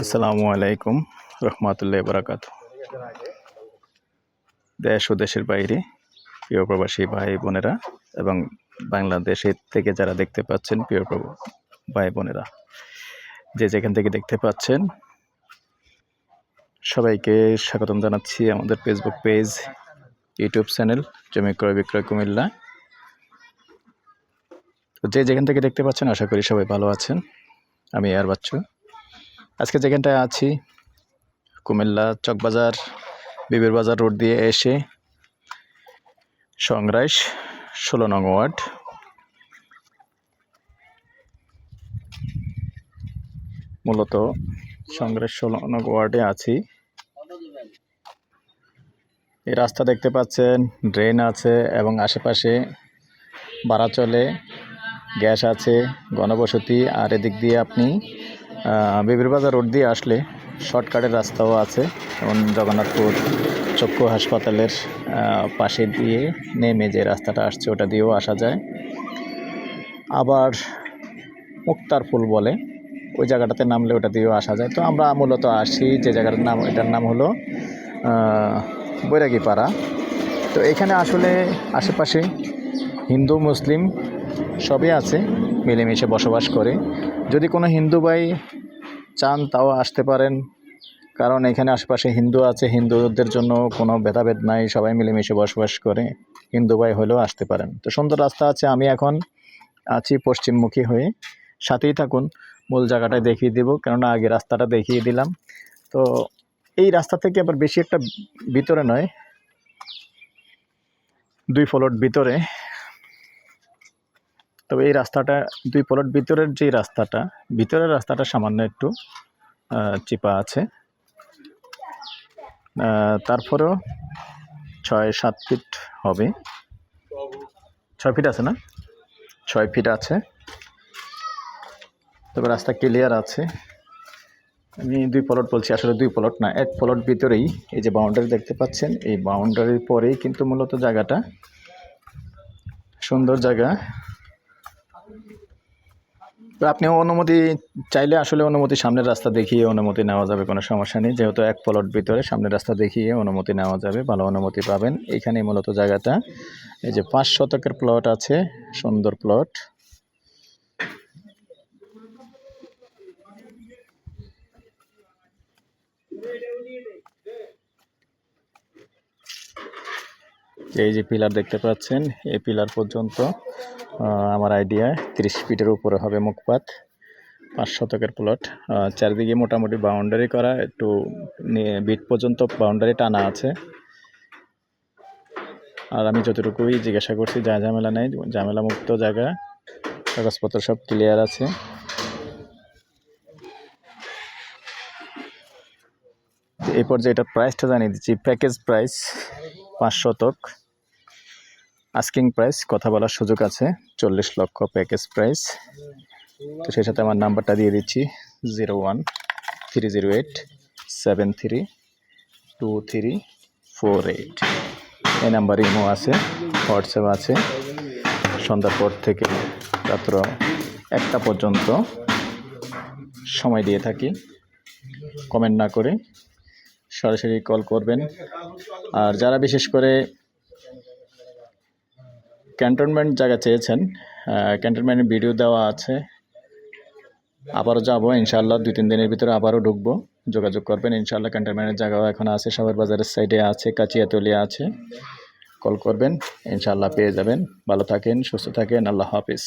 আসসালামু আলাইকুম, রহমতুল্লাহ বরাকাত দেশ ও দেশের বাইরে, প্রিয় প্রবাসী ভাই বোনেরা এবং বাংলাদেশের থেকে যারা দেখতে পাচ্ছেন, প্রিয় ভাই বোনেরা, যে যেখান থেকে দেখতে পাচ্ছেন, সবাইকে স্বাগতম জানাচ্ছি আমাদের ফেসবুক পেজ ইউটিউব চ্যানেল জমি ক্রয় বিক্রয় কুমিল্লা। তো যে যেখান থেকে দেখতে পাচ্ছেন, আশা করি সবাই ভালো আছেন। আমি আর বাচ্চু। আজকে যেখানটায় আছি, কুমিল্লা চকবাজার বিবির বাজার রোড দিয়ে এসে সংরাইশ ষোলো নং ওয়ার্ড। মূলত সংগ্রাস ষোলো নং ওয়ার্ডে আছি। এই রাস্তা দেখতে পাচ্ছেন, ড্রেন আছে এবং আশেপাশে ভাড়া চলে গ্যাস আছে গণবসতি আর এদিক দিয়ে আপনি আহ, বিবির বাজার রোড দিয়ে আসলে শর্টকাটের রাস্তাও আছে যেমন জগন্নাথপুর চক্ষু হাসপাতালের পাশে দিয়ে নেমে যে রাস্তাটা আসছে ওটা দিয়েও আসা যায়। আবার মুক্তার ফুল বলে ওই জায়গাটাতে নামলে ওটা দিয়েও আসা যায়। তো আমরা মূলত আসি যে জায়গাটার নাম এটার নাম হলো বৈরাগীপাড়া। তো এখানে আসলে আশেপাশে হিন্দু মুসলিম সবই আছে, মিলেমিশে বসবাস করে। যদি কোনো হিন্দু ভাই চান, তাও আসতে পারেন। কারণ এখানে আশেপাশে হিন্দু আছে, হিন্দুদের জন্য কোনো ভেদাভেদ নাই, সবাই মিলেমিশে বসবাস করে। হিন্দু ভাই হলেও আসতে পারেন। তো সুন্দর রাস্তা আছে, আমি এখন আছি পশ্চিমমুখী হয়ে। সাথেই থাকুন, মূল জায়গাটায় দেখিয়ে দেবো, কেননা আগে রাস্তাটা দেখিয়ে দিলাম। তো এই রাস্তা থেকে আবার বেশি একটা ভিতরে নয়, দুই ফলট ভিতরে। তবে এই রাস্তাটা দুই প্লট, ভিতরের যে রাস্তাটা, ভিতরের রাস্তাটা সামান্য একটু চিপা আছে। তারপরেও ছয়, সাত ফিট হবে। ছয় ফিট আছে না? ছয় ফিট আছে। তবে রাস্তা ক্লিয়ার আছে। আমি দুই প্লট বলছি, আসলে দুই প্লট না, এক প্লট ভিতরেই এই যে বাউন্ডারি দেখতে পাচ্ছেন, এই বাউন্ডারির পরেই কিন্তু মূলত জায়গাটা সুন্দর জায়গা। তো আপনি অনুমতি চাইলে আসলে অনুমতি সামনের রাস্তা দেখিয়ে অনুমতি নেওয়া যাবে, কোনো সমস্যা নেই। যেহেতু এক প্লট ভিতরে সামনের রাস্তা দেখিয়ে অনুমতি নেওয়া যাবে, ভালো অনুমতি পাবেন। এইখানে মূলত জায়গাটা। এই যে পাঁচ শতকের প্লট আছে, সুন্দর প্লট এই যে পিলার দেখতে পাচ্ছেন, এই পিলার পর্যন্ত আমার আইডিয়া তিরিশ ফিটের উপরে হবে মুখপাত, পাঁচ শতকের প্লট চারিদিকে মোটামুটি বাউন্ডারি করা, একটু বিট পর্যন্ত বাউন্ডারি টানা আছে। আর আমি যতটুকুই জিজ্ঞাসা করছি, যা ঝামেলা নেই, ঝামেলা মুক্ত জায়গা, কাগজপত্র সব ক্লিয়ার আছে। এই পর্যায়ে এটা প্রাইসটা জানিয়ে দিচ্ছি প্যাকেজ প্রাইস পাঁচ শতক। আস্কিং প্রাইস কথা বলার সুযোগ আছে, চল্লিশ লক্ষ প্যাকেজ প্রাইস তো সেই সাথে আমার নাম্বারটা দিয়ে দিচ্ছি zero one three zero eight seven three two three four eight এই নাম্বার ইমো আছে, হোয়াটসঅ্যাপ আছে। সন্ধ্যার পর থেকে রাত্র একটা পর্যন্ত সময় দিয়ে থাকি। কমেন্ট না করে সরাসরি কল করবেন। আর যারা বিশেষ করে ক্যান্টনমেন্ট জায়গা চেয়েছেন। ক্যান্টনমেন্টের ভিডিও দেওয়া আছে। আবারও যাব ইনশাল্লাহ দুই তিন দিনের ভিতরে আবারও ঢুকবো। যোগাযোগ করবেন ইনশাল্লাহ ক্যান্টনমেন্টের জায়গাও এখন আছে, সবার বাজারের সাইডে আছে কাচিয়াতলিয়া আছে। কল করবেন ইনশাল্লাহ পেয়ে যাবেন। ভালো থাকেন, সুস্থ থাকেন, আল্লাহ হাফিজ।